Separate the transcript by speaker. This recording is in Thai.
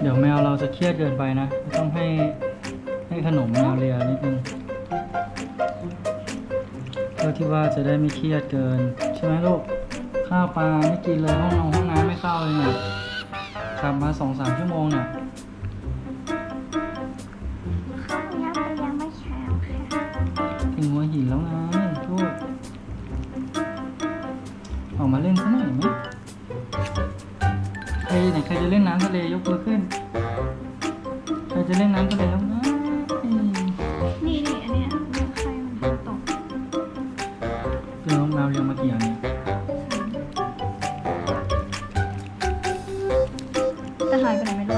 Speaker 1: เดี๋ยวแมวเราจะเครียดเกินไปนะ ต้องให้ให้ขนมแมวเลียนิดนึงเพื่อที่ว่าจะได้ไม่เครียดเกิน ใช่ไหมลูก ข้าวปลาไม่กินเลยห้องนอนห้องน้ำไม่เข้าเลยเนี่ยกลับมาสองสามชั่วโมงเนี่ย
Speaker 2: ข้าวยังยังไม่เช้าค่ะ
Speaker 1: ถึงหัวหินแล้วไงลูกออกมาเล่นสักหน่อยไหม ใครไหนใครจะเล่นน้ำทะเลยกมือขึ้น ใครจะเล่นน้ำทะเลแล้วนะ
Speaker 2: นี่นี่อันเนี้ยมันใครมันตก
Speaker 1: เพื่อนน้องแมวเลี้ยงมากี่อันเนี่ย
Speaker 2: จะหายไปไหนไม่รู้อันนั้น